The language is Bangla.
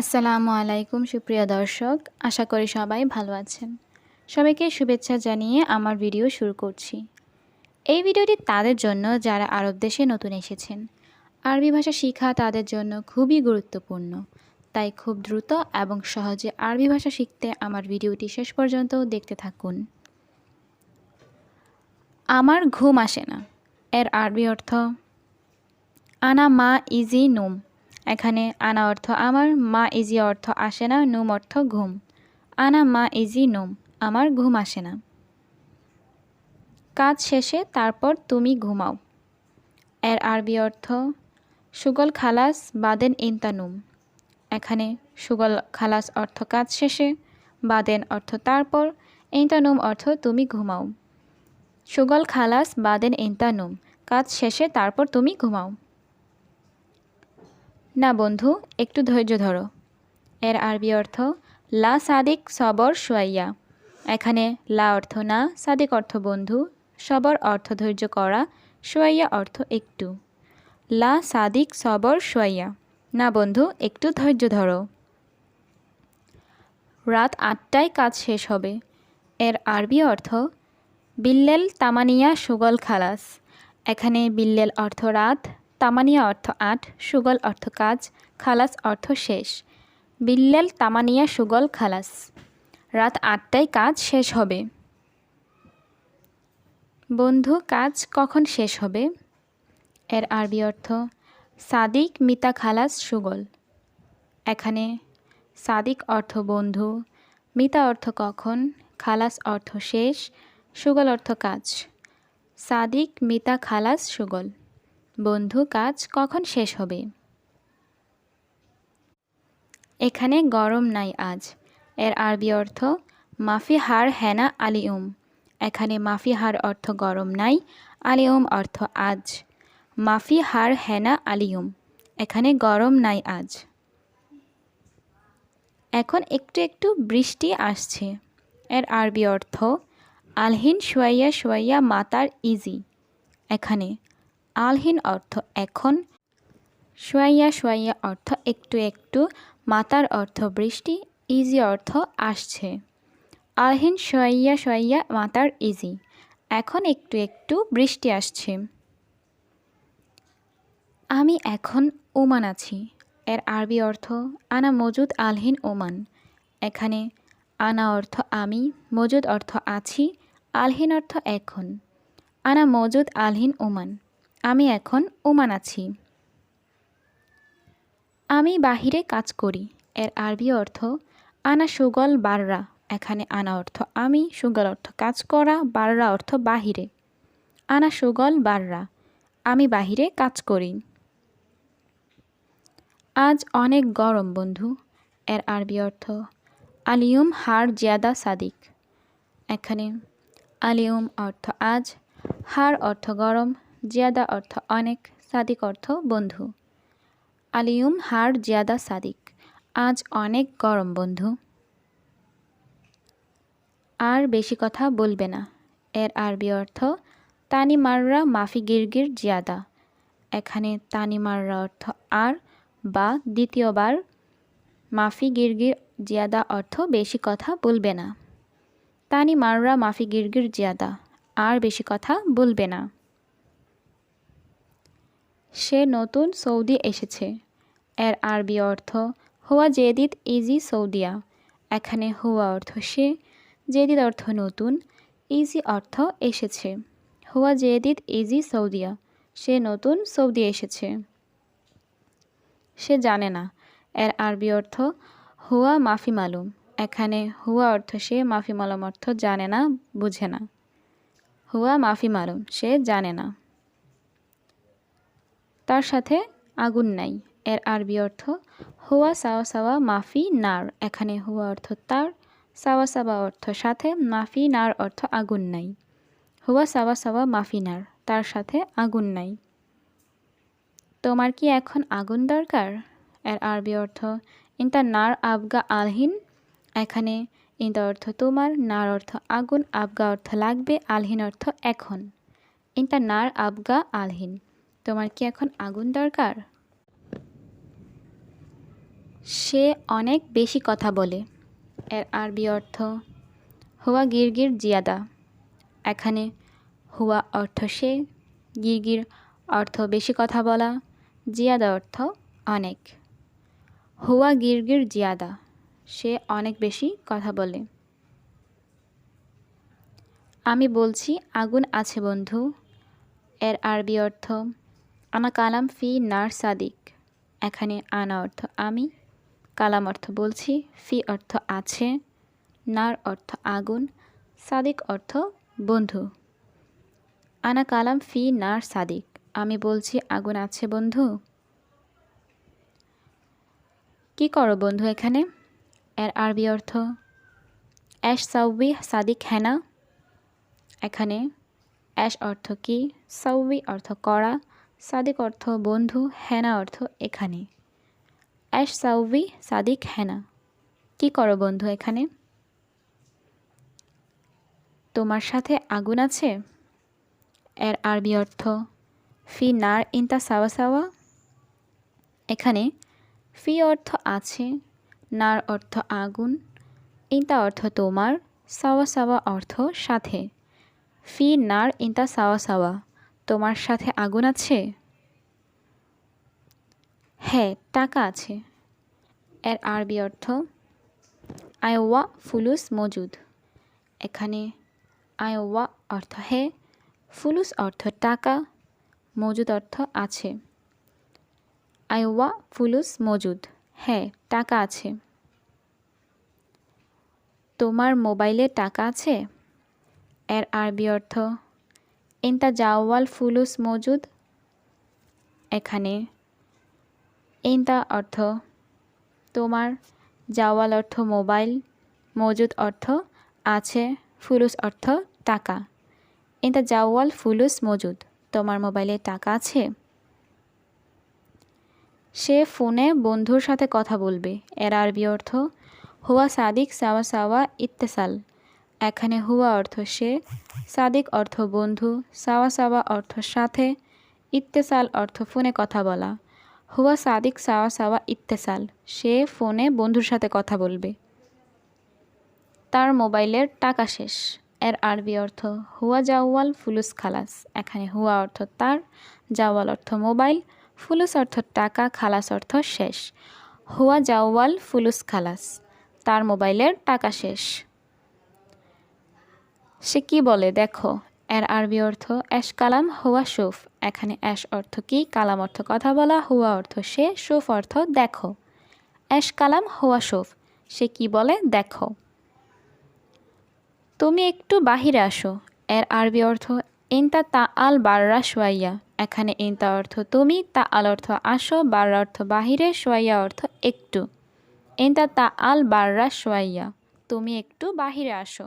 আসসালামু আলাইকুম, সুপ্রিয় দর্শক। আশা করি সবাই ভালো আছেন। সবাইকে শুভেচ্ছা জানিয়ে আমার ভিডিও শুরু করছি। এই ভিডিওটি তাদের জন্য যারা আরব দেশে নতুন এসেছেন। আরবি ভাষা শেখা তাদের জন্য খুবই গুরুত্বপূর্ণ। তাই খুব দ্রুত এবং সহজে আরবি ভাষা শিখতে আমার ভিডিওটি শেষ পর্যন্ত দেখতে থাকুন। আমার ঘুম আসে না। এর আরবি অর্থ, আনা মা ইজি নুম। এখানে আনা অর্থ আমার, মা ইজি অর্থ আসে না, নুম অর্থ ঘুম। আনা, মা ইজি নুম, আমার ঘুম আসে না। কাজ শেষে তারপর তুমি ঘুমাও। এর আরবি অর্থ, সুগল খালাস বাদেন ইন্তানুম এখানে সুগল খালাস অর্থ কাজ শেষে, বাদেন অর্থ তারপর ইন্তানুম অর্থ তুমি ঘুমাও। সুগল খালাস বাদেন ইন্তানুম কাজ শেষে তারপর তুমি ঘুমাও। না বন্ধু, একটু ধৈর্য ধরো। এর আরবি অর্থ, লা সাদিক সবর সোয়াইয়া এখানে লা অর্থ না, সাদিক অর্থ বন্ধু, সবর অর্থ ধৈর্য করা সোয়াইয়া অর্থ একটু। লা সাদিক সবর সোয়াইয়া না বন্ধু, একটু ধৈর্য ধরো। রাত আটটায় কাজ শেষ হবে। এর আরবি অর্থ, বিল্লেল তামানিয়া সুগল খালাস। এখানে বিল্লেল অর্থ রাত তামানিয়া অর্থ আট, সুগল অর্থ কাজ, খালাস অর্থ শেষ। বিল্লাল তামানিয়া, সুগল, খালাস। রাত আটটায় কাজ শেষ হবে। বন্ধু, কাজ কখন শেষ হবে? এর আরবি অর্থ, সাদিক, মিতা, খালাস, সুগল। এখানে, সাদিক অর্থ বন্ধু, মিতা অর্থ কখন, খালাস অর্থ শেষ, সুগল অর্থ কাজ। সাদিক, মিতা, খালাস, সুগল। বন্ধু, কাজ কখন শেষ হবে? এখানে গরম নাই আজ। এর আরবি অর্থ, মাফি হার হেনা আলিউম এখানে মাফি হার অর্থ গরম নাই আলিউম অর্থ আজ। মাফি হার হেনা আলিউম এখানে গরম নাই আজ। এখন একটু একটু বৃষ্টি আসছে। এর আরবি অর্থ, আলহিন সোয়াইয়া সোয়াইয়া মাতার ইজি। এখানে আলহিন অর্থ এখন সোয়াইয়া সোয়াইয়া অর্থ একটু একটু, মাতার অর্থ বৃষ্টি, ইজি অর্থ আসছে। আলহীন সোয়াইয়া সোয়াইয়া মাতার ইজি। এখন একটু একটু বৃষ্টি আসছে। আমি এখন ওমান আছি। এর আরবি অর্থ, আনা মজুদ আলহীন ওমান এখানে, আনা অর্থ আমি, মজুদ অর্থ আছি, আলহীন অর্থ এখন। আনা মজুদ আলহীন ওমান আমি এখন ওমান আছি। আমি বাহিরে কাজ করি, এর আরবি অর্থ, আনা সুগল বাররা। এখানে আনা অর্থ, আমি সুগল অর্থ কাজ করা, বাররা অর্থ বাহিরে। আনা সুগল বাররা। আমি বাহিরে কাজ করি। আজ অনেক গরম, বন্ধু। এর আরবি অর্থ আলিউম হার জিয়াদা সাদিক। এখানে আলিউম অর্থ, আজ। হার অর্থ, গরম। জিয়াদা অর্থ অনেক, সাদিক অর্থ বন্ধু। আলিউম হার জিয়াদা সাদিক, আজ অনেক গরম বন্ধু। আর বেশি কথা বলবে না, এর আরবি অর্থ তানি মাররা মাফি গিরগির জিয়াদা। এখানে তানি মাররা অর্থ আর বা দ্বিতীয়বার, মাফি গিরগির জিয়াদা অর্থ বেশি কথা বলবে না। তানি মাররা মাফি গিরগির জিয়াদা, আর বেশি কথা বলবে না। সে নতুন সৌদি এসেছে। এর আরবি অর্থ, হুয়া জেদিদ ইজি সৌদিয়া। এখানে হুয়া অর্থ সে, জেদিদ অর্থ নতুন, ইজি অর্থ এসেছে। হুয়া জেদিদ ইজি সৌদিয়া। সে নতুন সৌদি এসেছে। সে জানে না। এর আরবি অর্থ, হুয়া মাফি মালুম। এখানে হুয়া অর্থ সে মাফি মালুম অর্থ জানে না, বুঝে না। হুয়া মাফি মালুম, সে জানে না। তার সাথে আগুন নাই। এর আরবি অর্থ, হুয়া সাওয়া সাওয়া মাফি নার। এখানে হুয়া অর্থ তার, সাওয়া সাওয়া অর্থ সাথে, মাফি নার অর্থ আগুন নাই। হুয়া সাওয়া সাওয়া মাফি নার। তার সাথে আগুন নাই। তোমার কি এখন আগুন দরকার? এর আরবি অর্থ, ইন্তা নার আবগা আলহিন। এখানে ইন্তা অর্থ তোমার, নার অর্থ আগুন, আবগা অর্থ লাগবে, আলহিন অর্থ এখন। ইন্তা নার আবগা আলহিন। তোমার কি এখন আগুন দরকার? সে অনেক বেশি কথা বলে। এর আরবি অর্থ, হুয়া গিরগির জিয়াদা। এখানে হুয়া অর্থ সে, গিরগির অর্থ বেশি কথা বলা, জিয়াদা অর্থ অনেক। হুয়া গিরগির জিয়াদা। সে অনেক বেশি কথা বলে। আমি বলছি, আগুন আছে বন্ধু। এর আরবি অর্থ আনা কালাম ফি নার সাদিক। এখানে আনা অর্থ আমি, কালাম অর্থ বলছি, ফি অর্থ আছে, নার অর্থ আগুন, সাদিক অর্থ বন্ধু। আনা কালাম ফি নার সাদিক। আমি বলছি আগুন আছে বন্ধু। কি করো বন্ধু এখানে? এর আরবি অর্থ অ্যাশ সাউবি সাদিক হেনা। এখানে অ্যাশ অর্থ কি? সাউবি অর্থ করা। সাদিক অর্থ বন্ধু, হেনা অর্থ এখানে। অ্যাশ সাউবি সাদিক, হেনা। কি করো বন্ধু এখানে? তোমার সাথে আগুন আছে? এর আরবি অর্থ, ফি নার ইনতা সাওয়া সাওয়া। এখানে, ফি অর্থ আছে, নার অর্থ আগুন, ইনতা অর্থ তোমার, সাওয়া সাওয়া অর্থ সাথে। ফি নার ইনতা সাওয়া সাওয়া। তোমার সাথে আগুন আছে? হ্যাঁ টাকা আছে। এর আরবি অর্থ আয়োয়া ফুলুস মজুদ। এখানে আয়োয়া অর্থ হে, ফুলুস অর্থ টাকা, মজুদ অর্থ আছে। আয়োয়া ফুলুস মজুদ হ্যাঁ টাকা আছে। তোমার মোবাইলে টাকা আছে? এর আরবি অর্থ ইনতা জাওয়াল ফুলুস মজুদ? এখানে। ইনতা অর্থ, তোমার। জাওয়াল অর্থ, মোবাইল। মজুদ অর্থ, আছে। ফুলুস অর্থ, টাকা। ইনতা জাওয়াল ফুলুস মজুদ, তোমার মোবাইলে টাকা আছে? সে ফোনে বন্ধুর সাথে কথা বলবে। এর আরবি অর্থ, হুয়া সাদিক সাওয়া সাওয়া ইত্তেসাল। এখানে হুয়া অর্থ সে, সাদিক অর্থ বন্ধু, সাওয়া সাওয়া অর্থ সাথে, ইত্তেসাল অর্থ ফোনে কথা বলা। হুয়া সাদিক, সাওয়া সাওয়া ইত্তেসাল, সে ফোনে বন্ধুর সাথে কথা বলবে। তার মোবাইলের টাকা শেষ। এর আরবি অর্থ, হুয়া জাওয়াল ফুলুস খালাস। এখানে হুয়া অর্থ তার, জাওয়াল অর্থ মোবাইল, ফুলুস অর্থ টাকা, খালাস অর্থ শেষ। হুয়া জাওয়াল ফুলুস খালাস। তার মোবাইলের টাকা শেষ। সে কি বলে? দেখো, এর আরবি অর্থ অ্যাশ কালাম হুয়া সুফ এখানে অ্যাশ অর্থ কি? কালাম অর্থ কথা বলা, হুয়া অর্থ সে, সুফ অর্থ দেখো। অ্যাশ কালাম হুয়া সুফ সে কি বলে? দেখো। তুমি একটু বাহিরে আসো। এর আরবি অর্থ ইনতা তা আল বাররা সোয়াইয়া এখানে ইনতা অর্থ তুমি তা আল অর্থ আসো বাররা অর্থ বাহিরে সোয়াইয়া অর্থ একটু ইনতা তা আল বাররা সোয়াইয়া তুমি একটু বাহিরে আসো।